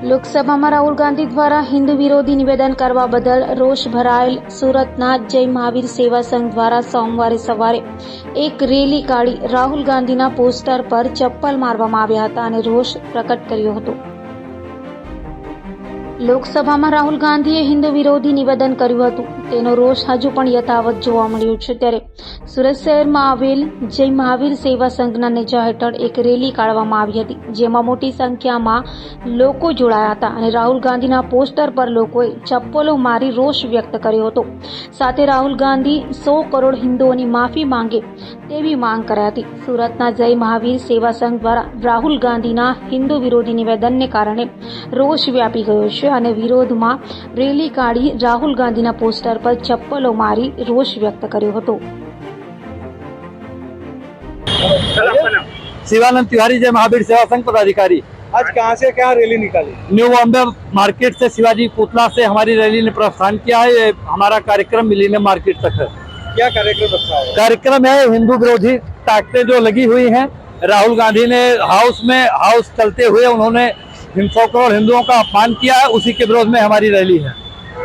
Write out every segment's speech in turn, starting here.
લોકસભામાં રાહુલ ગાંધી દ્વારા હિન્દુ વિરોધી નિવેદન કરવા બદલ રોષ ભરાયેલ સુરતના જય મહાવીર સેવા સંઘ દ્વારા સોમવારે સવારે એક રેલી કાઢી રાહુલ ગાંધીના પોસ્ટર પર ચપ્પલ મારવામાં આવ્યા હતા અને રોષ પ્રકટ કર્યો હતો. લોકસભામાં રાહુલ ગાંધીએ હિન્દુ વિરોધી નિવેદન કર્યું હતું. તેનો રોષ હજુ પણ યથાવત જોવા મળ્યો છે. ત્યારે સુરત શહેરમાં આવેલ જય મહાવીર સેવા સંઘના નેજા હેઠળ એક રેલી કાઢવામાં આવી હતી, જેમાં મોટી સંખ્યામાં લોકો જોડાયા હતા અને રાહુલ ગાંધીના પોસ્ટર પર લોકોએ ચપ્પલો મારી રોષ વ્યક્ત કર્યો હતો. સાથે રાહુલ ગાંધી સો કરોડ હિન્દુઓની માફી માંગે તેવી માંગ કરાઈ હતી. સુરતના જય મહાવીર સેવા સંઘ દ્વારા રાહુલ ગાંધીના હિન્દુ વિરોધી નિવેદનને કારણે રોષ વ્યાપી ગયો છે. અને વિરોધમાં રેલી કાઢી રાહુલ ગાંધીના પોસ્ટર પર ચપ્પલો મારી રોષ વ્યક્ત કર્યો હતો सर आपका नाम शिवानंद तिवारी जय महावीर सेवा संघ पदाधिकारी आज कहाँ से क्या रैली निकाली न्यू बॉम्बे मार्केट से शिवाजी पुतला से हमारी रैली ने प्रस्थान किया है ये हमारा कार्यक्रम मिलीनियम मार्केट तक है क्या कार्यक्रम रखा है कार्यक्रम है हिंदू विरोधी ताकतें जो लगी हुई हैं राहुल गांधी ने हाउस में हाउस चलते हुए उन्होंने हिं- सौ करोड़ हिंदुओं का अपमान किया है उसी के विरोध में हमारी रैली है।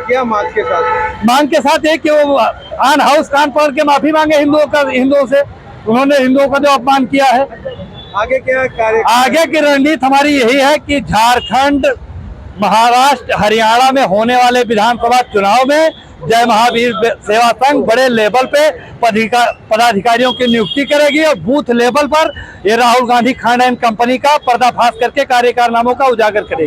क्या मांग के साथ? मांग के साथ ये कि वो आन हाउस कान पकड़ के माफ़ी मांगे हिंदुओं का हिंदुओं से। उन्होंने हिंदुओं का जो अपमान किया है। आगे क्या कार्य आगे की रणनीति हमारी यही है कि झारखंड महाराष्ट्र, हरियाणा में होने वाले विधानसभा चुनाव में जय महावीर सेवा संघ बड़े लेवल पे पदाधिकारियों की नियुक्ति करेगी और बूथ लेवल पर ये राहुल गांधी खान एंड कंपनी का पर्दाफाश करके कार्यकारनामों का उजागर करेगी।